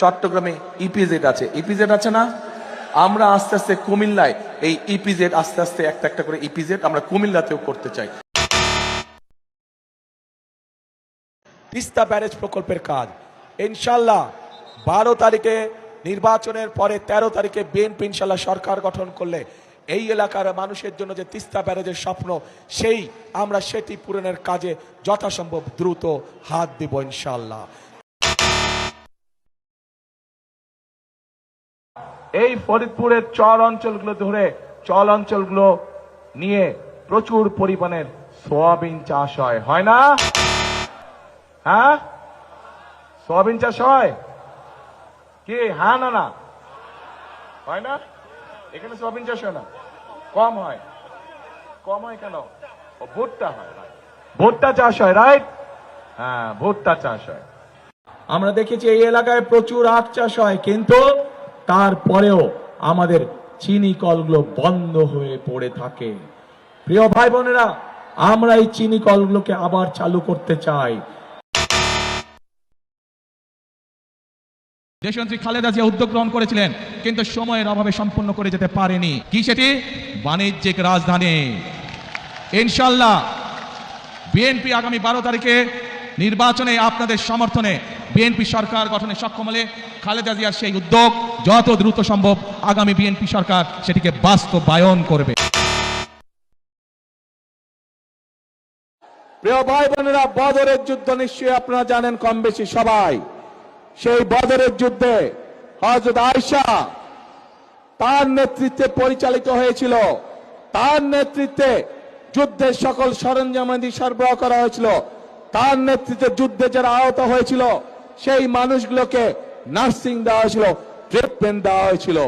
চট্টগ্রামে ইপিজেড আছে। ইপিজেড আছে না? আমরা আস্তে আস্তে কুমিল্লায় এই ইপিজেড আস্তে আস্তে একটা একটা করে ইপিজেড আমরা কুমিল্লাতেও করতে চাই। তিস্তা ব্যারেজ প্রকল্পের কাজ। ইনশাল্লাহ বারো তারিখে নির্বাচনের পরে ১৩ তারিখে বিএনপি ইনশাল্লাহ সরকার গঠন করলে এই এলাকার মানুষের জন্য যে তিস্তা ব্যারেজের স্বপ্ন, সেই আমরা সেটি পূরণের কাজে যথাসম্ভব দ্রুত হাত দিব ইনশাল্লাহ। এই ফরিদপুরের চর অঞ্চলগুলো ধরে চল অঞ্চলগুলো নিয়ে প্রচুর পরিমাণের সোয়াবিন চাষ হয়। হয় না? হ্যাঁ? সোয়াবিন চাষ হয়? কি? হ্যাঁ না না। হয় না? এখানে সোয়াবিন চাষ হয় না? কম হয়। কম হয় কেন? ভুট্টা হয়. ভুট্টা চাষ হয় রাইট হ্যাঁ ভুট্টা চাষ হয়। আমরা দেখেছি এই এলাকায় প্রচুর আখ চাষ হয়, কিন্তু তারপরেও আমাদের চিনি কলগুলো বন্ধ হয়ে পড়ে থাকে। প্রিয় ভাই বোনেরা আমরা এই চিনি কলগুলোকে আবার চালু করতে চাই। দেশমন্ত্রী খালেদা জিয়া উদ্যোগ গ্রহণ করেছিলেন, কিন্তু সময়ের অভাবে সম্পূর্ণ করে যেতে পারেনি। কি সেটি? বাণিজ্যিক রাজধানী। ইনশাল্লাহ বিএনপি আগামী বারো তারিখে নির্বাচনে আপনাদের সমর্থনে বিএনপি সরকার গঠনে সক্ষম হলে খালেদা জিয়ার সেই উদ্যোগ যত দ্রুত সম্ভব আগামী বিএনপি সরকার সেটিকে বাস্তবায়ন করবে। প্রিয় ভাই বোনেরা বদরের যুদ্ধ নিশ্চয়ই আপনারা জানেন কম বেশি সবাই। সেই বদরের যুদ্ধে হজরত আয়সা তার নেতৃত্বে পরিচালিত হয়েছিল। তার নেতৃত্বে যুদ্ধের সকল সরঞ্জামাদি সরবরাহ করা হয়েছিল। তার নেতৃত্বে যুদ্ধে যারা আহত হয়েছিল সেই মানুষগুলোকে নার্সিং দেওয়া হয়েছিল ট্রিটমেন্ট দেওয়া হয়েছিল।